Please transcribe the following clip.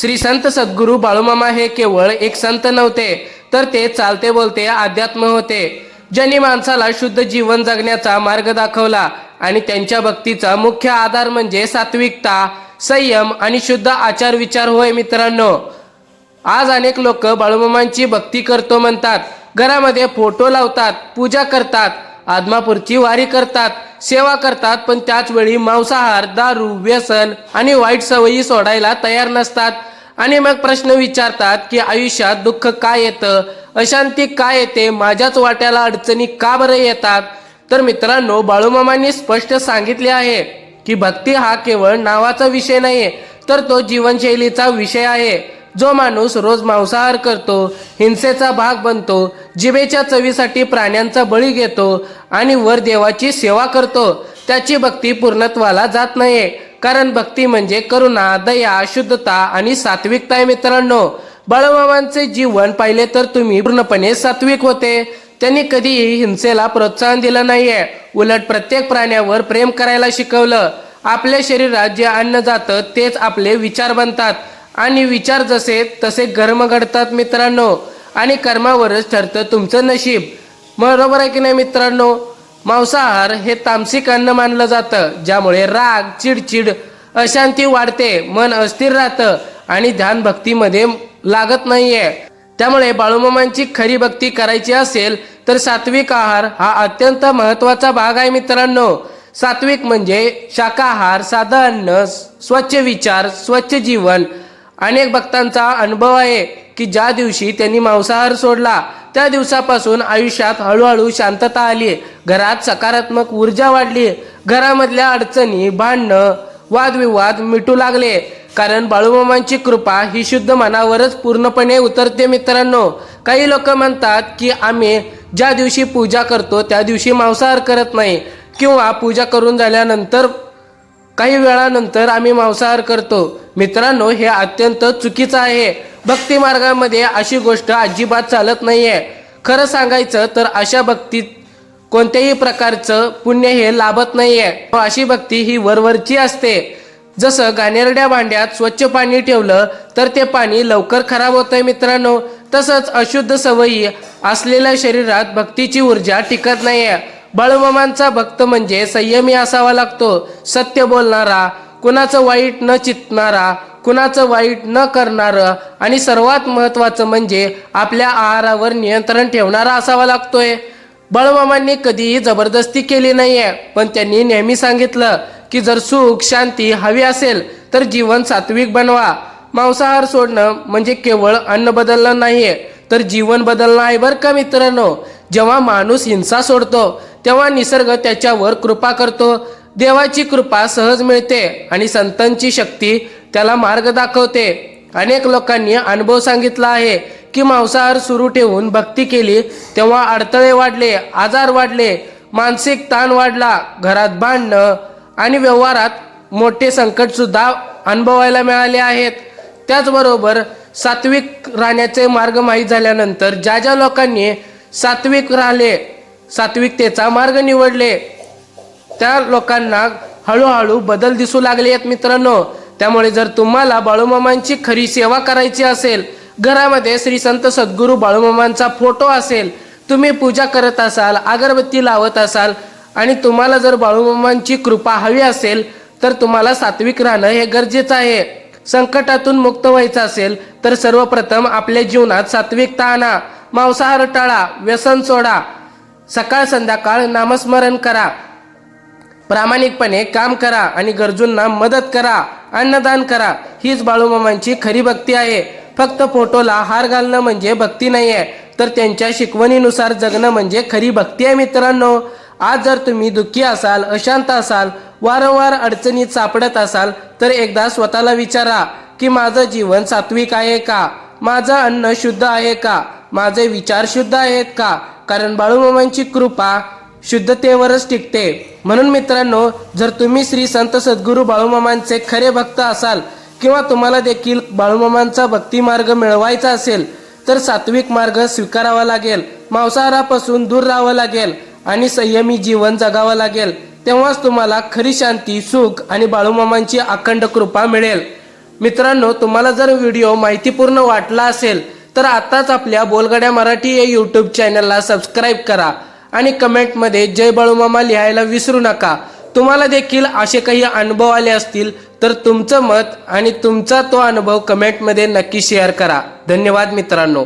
श्री संत सद्गुरू बाळूमामा हे केवळ एक संत नव्हते तर ते चालते बोलते अध्यात्म होते. ज्यांनी माणसाला शुद्ध जीवन जगण्याचा मार्ग दाखवला आणि त्यांच्या भक्तीचा मुख्य आधार म्हणजे सात्विकता संयम आणि शुद्ध आचार विचार होय मित्रांनो. आज अनेक लोक बाळूमामांची भक्ती करतो म्हणतात. घरामध्ये फोटो लावतात पूजा करतात आदमापूरची वारी करतात सेवा करतात पण त्याच वेळी मांसाहार दारू व्यसन आणि वाईट सवयी सोडायला तयार नसतात. आणि मग प्रश्न विचारतात की आयुष्यात दुःख काय येतं? अशांती काय येते? माझ्याच वाट्याला अडचणी का बरं येतात? तर मित्रांनो बाळूमामांनी स्पष्ट सांगितले आहे की भक्ती हा केवळ नावाचा विषय नाही तर तो जीवनशैलीचा विषय आहे. जो माणूस रोज मांसाहार करतो हिंसेचा भाग बनतो जिभेच्या चवीसाठी प्राण्यांचा बळी घेतो आणि वर देवाची सेवा करतो त्याची भक्ती पूर्णत्वाला जात नाही कारण भक्ती म्हणजे करुणा दया शुद्धता आणि सात्विकता आहे मित्रांनो. बाळूमामांचे जीवन पाहिले तर तुम्ही पूर्णपणे सात्विक होते. त्यांनी कधीही हिंसेला प्रोत्साहन दिलं नाहीये. उलट प्रत्येक प्राण्यावर प्रेम करायला शिकवलं. आपल्या शरीरात जे अन्न जातं तेच आपले विचार बनतात. आणि विचार जसे तसे कर्म घडतात मित्रांनो. आणि कर्मावरच ठरतं तुमचं नशीब. बरोबर आहे की नाही मित्रांनो? मांसाहार हे तामसिक अन्न मानलं जातं ज्यामुळे राग चिडचिड अशांती वाढते मन अस्थिर राहतं आणि ध्यान भक्तीमध्ये लागत नाहीये. त्यामुळे बाळूमामांची खरी भक्ती करायची असेल तर सात्विक आहार हा अत्यंत महत्त्वाचा भाग आहे मित्रांनो. सात्विक म्हणजे शाकाहार साधं अन्न स्वच्छ विचार स्वच्छ जीवन अनेक भक्तांचा अनुभव आहे की ज्या दिवशी त्यांनी मांसाहार सोडला त्या दिवसापासून आयुष्यात हळूहळू शांतता आली घरात सकारात्मक ऊर्जा वाढली घरामधल्या अडचणी भांडणं वादविवाद मिटू लागले कारण बाळूमामांची कृपा ही शुद्ध मनावरच पूर्णपणे उतरते मित्रांनो. काही लोक म्हणतात की आम्ही ज्या दिवशी पूजा करतो त्या दिवशी मांसाहार करत नाही. किंवा पूजा करून झाल्यानंतर काही वेळानंतर आम्ही मांसाहार करतो. मित्रांनो हे अत्यंत चुकीचं आहे. भक्ती मार्गामध्ये अशी गोष्ट अजिबात चालत नाहीये. खरं सांगायचं तर अशा भक्तीत कोणत्याही प्रकारचं पुण्य हे लाभत नाहीये. अशी भक्ती ही वरवरची असते. जसं घाणेरड्या भांड्यात स्वच्छ पाणी ठेवलं तर ते पाणी लवकर खराब होतंय मित्रांनो. तसंच अशुद्ध सवयी असलेल्या शरीरात भक्तीची ऊर्जा टिकत नाहीये. बाळूमामांचा भक्त म्हणजे संयमी असावा लागतो. सत्य बोलणारा कुणाचं वाईट न चितणारा कुणाचं वाईट न करणारं आणि सर्वात महत्वाचं म्हणजे आपल्या आहारावर नियंत्रण ठेवणारा असावा लागतोय. बळमामांनी कधीही जबरदस्ती केली नाहीये पण त्यांनी नेहमी सांगितलं की जर सुख शांती हवी असेल तर जीवन सात्विक बनवा. मांसाहार सोडणं म्हणजे केवळ अन्न बदलणं नाहीये तर जीवन बदलणं आहे बरं का मित्रांनो? जेव्हा माणूस हिंसा सोडतो तेव्हा निसर्ग त्याच्यावर कृपा करतो. देवाची कृपा सहज मिळते आणि संतांची शक्ती त्याला मार्ग दाखवते. अनेक लोकांनी अनुभव सांगितला आहे की मांसाहार सुरू ठेवून भक्ती केली तेव्हा अडथळे वाढले आजार वाढले मानसिक ताण वाढला घरात भांडणं आणि व्यवहारात मोठे संकटसुद्धा अनुभवायला मिळाले आहेत. त्याचबरोबर सात्विक राहण्याचे मार्ग माहीत झाल्यानंतर ज्या ज्या लोकांनी सात्विक राहिले सात्विकतेचा मार्ग निवडले. त्या लोकांना हळूहळू बदल दिसू लागले आहेत मित्रांनो. त्यामुळे जर तुम्हाला बाळूमामांची खरी सेवा करायची असेल घरामध्ये श्री संत सद्गुरू बाळूमामांचा फोटो असेल तुम्ही पूजा करत असाल अगरबत्ती लावत असाल आणि तुम्हाला जर बाळूमामांची कृपा हवी असेल तर तुम्हाला सात्विक राहणं हे गरजेचं आहे. संकटातून मुक्त व्हायचं असेल तर सर्वप्रथम आपल्या जीवनात सात्विकता आणा. मांसाहार टाळा व्यसन सोडा. सकाळ संध्याकाळ नामस्मरण करा. प्रामाणिकपणे काम करा आणि गरजूंना मदत करा. अन्नदान करा. हीच बाळूमामांची खरी भक्ती आहे. फक्त फोटोला हार घालणं म्हणजे भक्ती नाही आहे तर त्यांच्या शिकवणीनुसार जगणं म्हणजे खरी भक्ती आहे मित्रांनो. आज जर तुम्ही दुःखी असाल अशांत असाल वारंवार अडचणीत सापडत असाल तर एकदा स्वतःला विचारा की माझं जीवन सात्विक आहे का? माझं अन्न शुद्ध आहे का? माझे विचार शुद्ध आहेत का? कारण बाळूमामांची कृपा शुद्धतेवरच टिकते. म्हणून मित्रांनो जर तुम्ही श्री संत सद्गुरू बाळूमामांचे खरे भक्त असाल किंवा तुम्हाला देखील बाळूमामांचा भक्ती मार्ग मिळवायचा असेल तर सात्विक मार्ग स्वीकारावा लागेल मांसाहारापासून दूर राहावं लागेल आणि संयमी जीवन जगावं लागेल. तेव्हाच तुम्हाला खरी शांती सुख आणि बाळूमामांची अखंड कृपा मिळेल. मित्रांनो तुम्हाला जर व्हिडिओ माहितीपूर्ण वाटला असेल तर आताच आपल्या बोलगड्या मराठी या यूट्यूब चॅनलला सबस्क्राईब करा आणि कमेंटमध्ये जय बाळूमामा लिहायला विसरू नका. तुम्हाला देखील असे काही अनुभव आले असतील तर तुमचं मत आणि तुमचा तो अनुभव कमेंटमध्ये नक्की शेअर करा. धन्यवाद मित्रांनो.